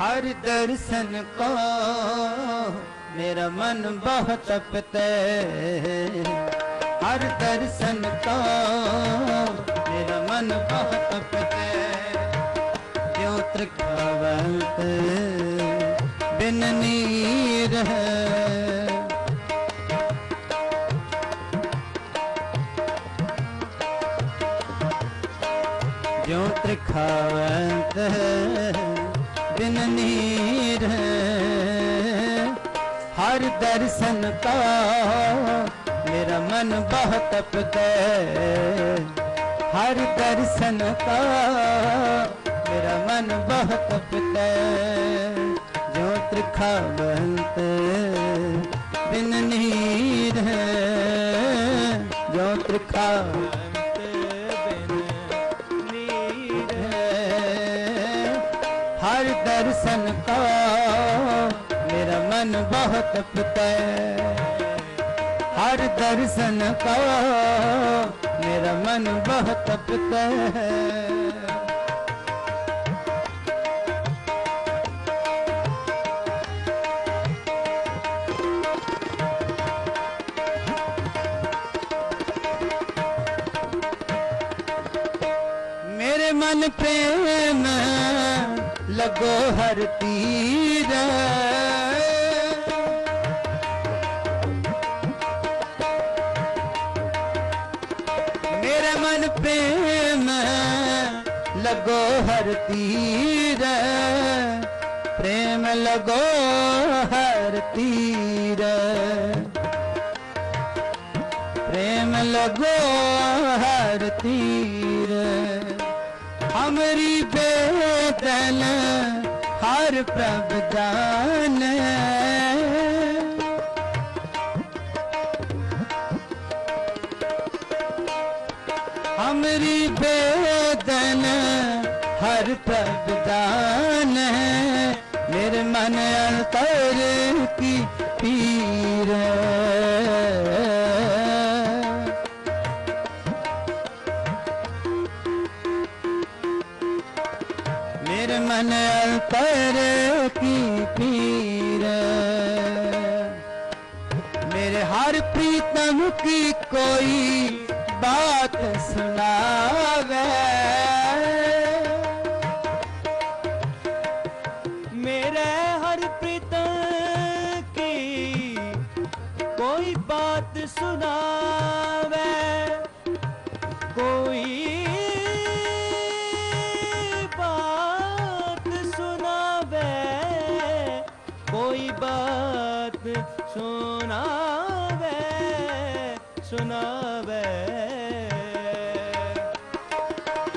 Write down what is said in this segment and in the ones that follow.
हर दर्शन को मेरा मन बहुत तपते हर दर्शन को मेरा मन बहुत तपते क्यों त्रिकावत बिन नीर है जो त्रिखावत है ਬਿਨ ਨੀਰ ਹਰ ਦਰਸ਼ਨ ਕਾ ਮੇਰਾ ਮਨ ਬਹੁਤ ਤਪਦਾ ਹਰ ਦਰਸ਼ਨ ਕਾ ਮੇਰਾ ਮਨ ਬਹੁਤ ਤਪਦਾ ਜੋ ਤ੍ਰਿਖਾਵੰਤ ਬਿਨ ਨੀਰ ਜੋ ਤ੍ਰਿਖਾਵੰਤ ਬਿਨ ਹਰ ਦਰਸ਼ਨ ਕਾ ਮੇਰਾ ਮਨ ਬਹੁਤ ਤਪਤਾ ਹਰ ਦਰਸ਼ਨ ਕਾ ਮੇਰਾ ਮਨ ਬਹੁਤ ਤਪਤਾ ਮੇਰੇ ਮਨ ਪ੍ਰੇਮ ਲੱਗੋ ਹਰ ਤੀਰ। ਮੇਰੇ ਮਨ ਪ੍ਰੇਮ ਲੱਗੋ ਹਰ ਤੀਰ। ਪ੍ਰੇਮ ਲਗੋ ਹਰ ਤੀਰ। ਪ੍ਰੇਮ ਲਗੋ ਹਰ ਤੀਰ। ਹਮਰੀ ਬੇਦਨ ਹਰ ਪ੍ਰਭ ਦਾਨ ਹਮਰੀ ਬੇਦਨ ਹਰ ਪ੍ਰਭ ਦਾਨ ਮੇਰੇ ਮਨ ਅੰਤਰ हर प्रीतम की कोई बात सुनावे कोई बात सुनावे कोई बात सुनावे सुनावे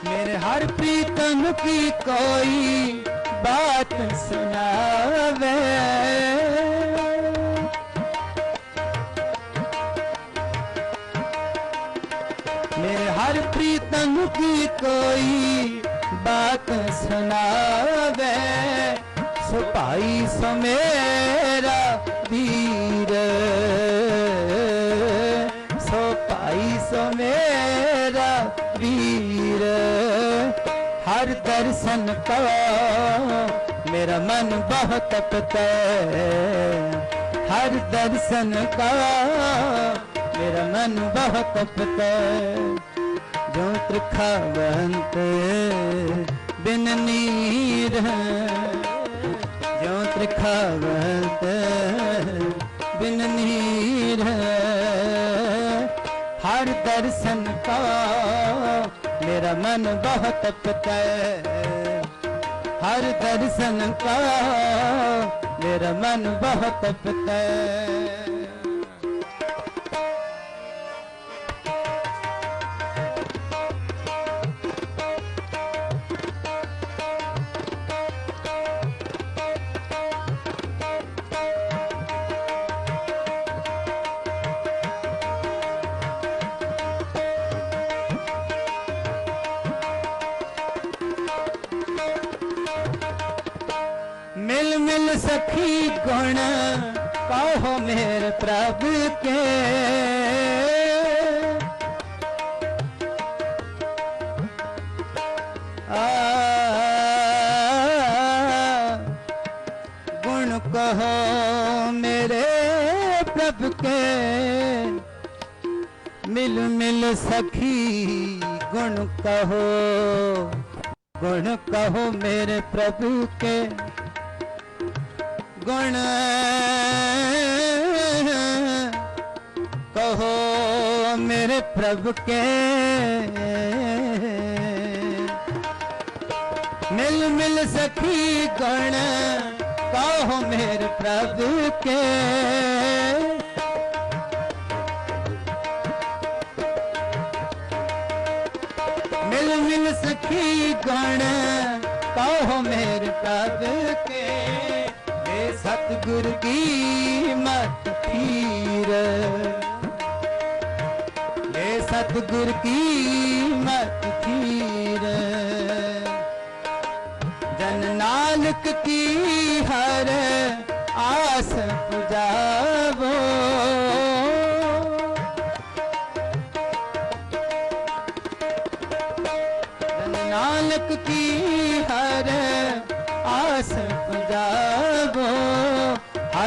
मेरे हर प्रीतम की कोई बात सुनावे ਸੁਣਾ ਦੇ। ਸੁਭਾਈ ਸਮੇਰਾ ਵੀਰ। ਸੁਭਾਈ ਸਮੇਰਾ ਵੀਰ। ਹਰ ਦਰਸ਼ਨ ਕੋ ਮੇਰਾ ਮਨ ਬਹੁਤ ਪਤੈ ਹਰ ਦਰਸ਼ਨ ਕਾ ਮੇਰਾ ਮਨ ਬਹੁਤ ਪਤੈ ਜੋ ਤ੍ਰਿਖਾ ਬੰਤੇ ਬਿਨ ਨੀਰ ਜੋ ਤ੍ਰਿਖਾਵਤ ਬਿਨ ਨੀਰ ਹਰ ਦਰਸ਼ਨ ਕਾ ਮੇਰਾ ਮਨ ਬਹੁਤ ਪਤੈ ਹਰ ਦਰਸ਼ਨ ਕਾ ਮੇਰਾ ਮਨ ਬਹੁਤ ਪਤੈ सखी गुण कहो मेरे प्रभु के। आ कहो मेरे प्रभु के। मिल मिल सखी गुण कहो गुण कहो मेरे प्रभु के। ਗੁਣ। ਕਹੋ ਮੇਰੇ ਪ੍ਰਭ ਕੇ। ਮਿਲ ਮਿਲ ਸਖੀ ਗੁਣ, ਕਹੋ ਮੇਰੇ ਪ੍ਰਭ ਕੇ। ਮਿਲ ਮਿਲ ਸਖੀ ਗੁਣ, ਕਹੋ ਮੇਰੇ ਪ੍ਰਭ ਸਤਿਗੁਰ ਕੀ ਮਤ ਪੀਰ? ਲੈ ਸਤਿਗੁਰ ਕੀ ਮਤ ਪੀਰ? ਜਨ ਨਾਨਕ ਕੀ ਹਰ ਆਸ ਪੁਜਾਰ?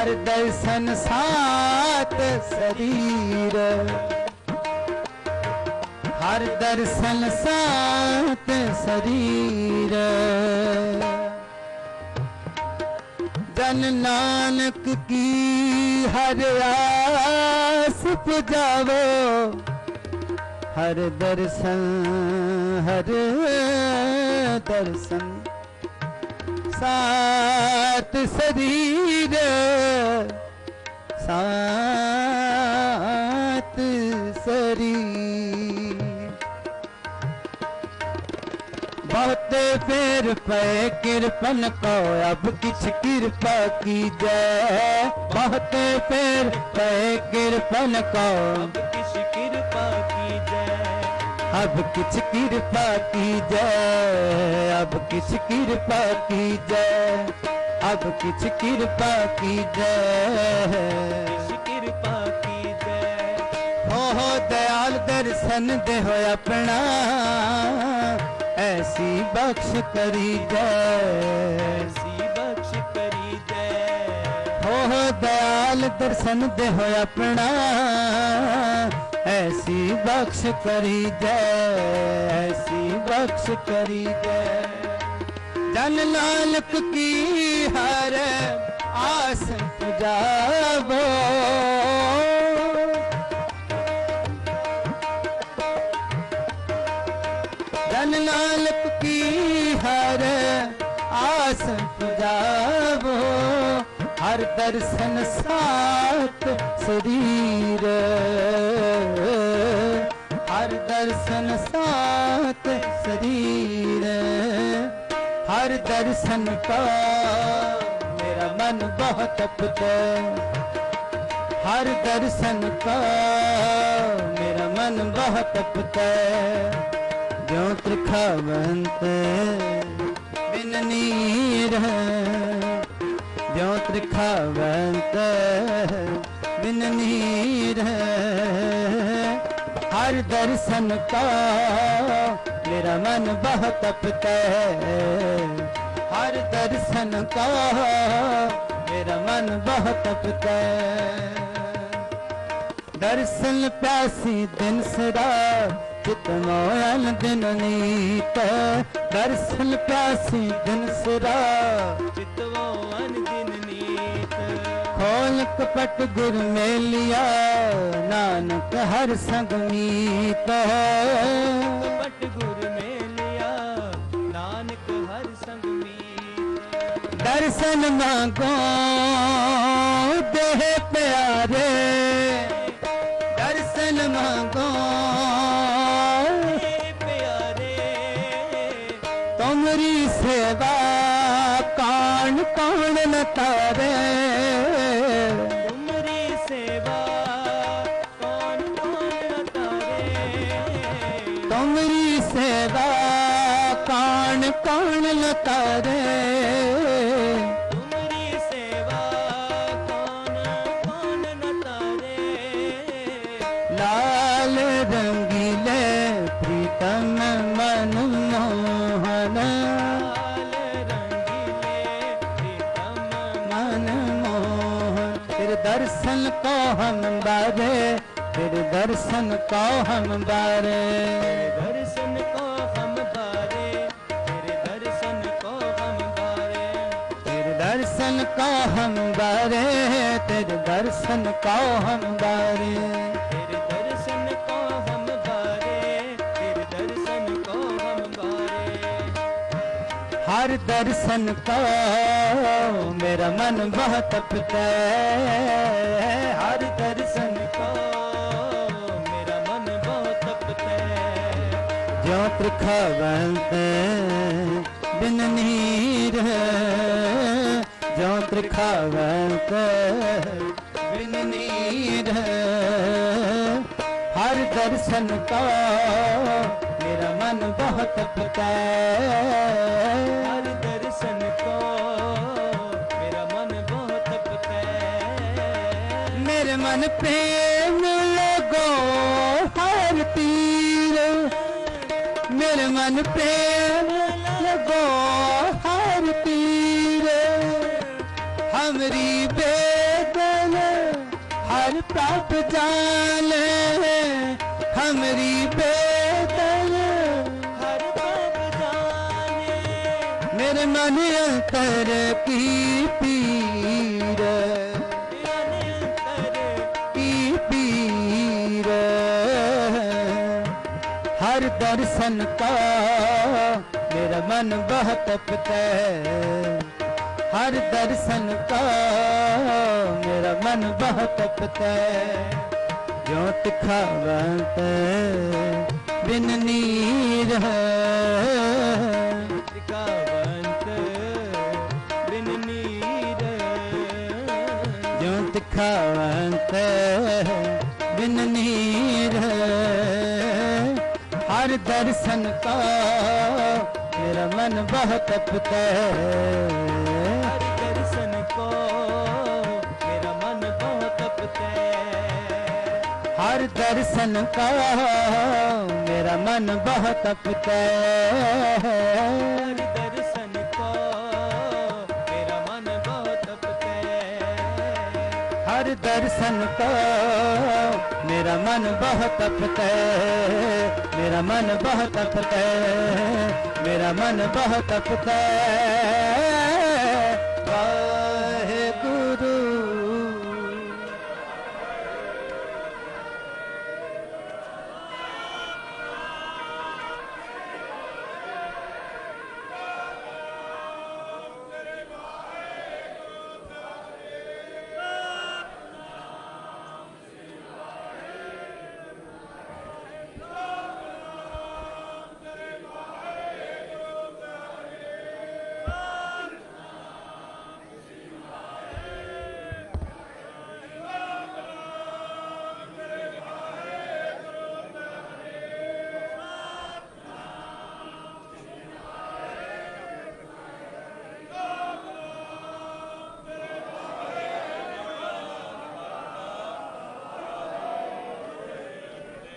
ਹਰ ਦਰਸ਼ਨ ਸਾਤ ਸਰੀਰ। ਹਰ ਦਰਸ਼ਨ ਸਾਤ ਸਰੀਰ। ਜਨ ਨਾਨਕ ਕੀ ਹਰ ਆਸ ਪੁਜਾਵੋ। ਹਰ ਦਰਸ਼ਨ ਹਰ ਦਰਸ਼ਨ। सात शरीर सात शरीर बहुत फेर पे कृपन को अब किछ कृपा की जय बहुत फेर पे कृपन को अब किछ कृपा की जय अब किछ कृपा की जय अब किछ कृपा की जय किस कृपा की जय हो हो दयाल दर्शन दे हो अपना ऐसी बख्श करी जय ऐसी बख्श करी जय हो हो दयाल दर्शन दे हो अपना ऐसी बख्श करी जय ऐसी बख्श करी जय जन नानक की हर आस पुजावो जन नानक की हर आस पुजावो ਹਰ ਦਰਸ਼ਨ ਸਾਤ ਸਰੀਰ ਹਰ ਦਰਸ਼ਨ ਸਾਤ ਸਰੀਰ ਹਰ ਦਰਸ਼ਨ ਕਾ ਮੇਰਾ ਮਨ ਬਹੁਤ ਤਪਦਾ ਹਰ ਦਰਸ਼ਨ ਕਾ ਮੇਰਾ ਮਨ ਬਹੁਤ ਤਪਦਾ ਜਿਉ ਤ੍ਰਿਖਾਵੰਤ ਬਿਨ ਨੀਰ ਹੈ। ਰਖਵੰਤ ਬਿਨ ਨੀਰ ਹਰ ਦਰਸ਼ਨ ਕਾ ਮੇਰਾ ਮਨ ਬਹੁਤ ਤਪਤਾ। ਹੈ ਹਰ ਦਰਸ਼ਨ ਕਾ ਮੇਰਾ ਮਨ ਬਹੁਤ ਤਪਤਾ। ਹੈ ਦਰਸ਼ਨ ਪਿਆਸੀ ਦਿਨ ਸਦਾ, ਚਿਤ ਮੋਹਨ ਦਿਨ ਨੀਤ। ਦਰਸ਼ਨ ਪਿਆਸੀ ਦਿਨ ਸਦਾ ਪਟ ਗੁਰ ਨਾਨਕ ਹਰ ਸੰਗ ਮੀਤ। ਪਟ ਗੁਰ ਮੇਲਿਆ ਨਾਨਕ ਹਰ ਸੰਗ ਮੀਤ। ਦਰਸ਼ਨ ਮੰਗੋ ਦੇਹ ਪਿਆਰੇ। ਦਰਸ਼ਨ ਮੰਗੋ कान न तारे तुमरी सेवा कौन कौन न तारे लाल रंगीले प्रीतम मन मोहन लाल रंगीले प्रीतम मन दर्शन को हम बारे तेरे दर्शन को हम बारे दर्शन को हम बारे तेरे दर्शन को हम बारे तेरे दर्शन को हम बारे तेरे दर्शन को हम बारे हर दर्शन को मेरा मन बहुत तपता है हर दर्शन को मेरा मन बहुत तपता है जो ਬਿਨ ਨੀਰ ਹੈ ਜੋ ਤ੍ਰਿਖਾਵੈ ਤੈ ਬਿਨ ਨੀਰ ਹੈ ਹਰ ਦਰਸ਼ਨ ਕਾ ਮੇਰਾ ਮਨ ਬਹੁਤ ਪਤੈ ਹਰ ਦਰਸ਼ਨ ਕੋ ਮੇਰਾ ਮਨ ਬਹੁਤ ਪਤੈ ਮੇਰੇ ਮਨ ਪ੍ਰੇਮ ਲਗੋ ਹਰ ਤੀਰ। ਮੇਰੇ ਮਨ ਪ੍ਰੇਮ लगो हर तीर हमरी बेदन हर पाप जाने हमरी बेदन हर पाप जाने मेरे मन अंतर की पीर जाने अंतर की पीर हर दर्शन का मेरा मन बहुत तपता है हर दर्शन का मेरा मन बहुत तपता है ज्योत खावत बिन नीर है कावंत बिन नीर ज्योत खावत बिन नीर हर दर्शन का मेरा मन बहुत तपता है हर दर्शन को मेरा मन बहुत तपता है हर दर्शन का मेरा मन बहुत तपता है हर दर्शन का मेरा मन बहुत तपता है मेरा मन बहुत तपता है मेरा मन बहुत तपता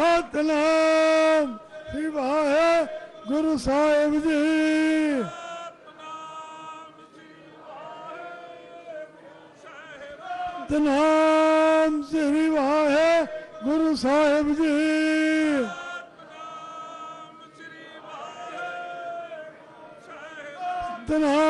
ਸਤਨਾਮ ਸ੍ਰੀ ਵਾਹਿਗੁਰੂ ਸਾਹਿਬ ਜੀ। ਸਤਨਾਮ ਸ੍ਰੀ ਵਾਹਿਗੁਰੂ ਸਾਹਿਬ ਜੀ। ਸਤਨਾਮ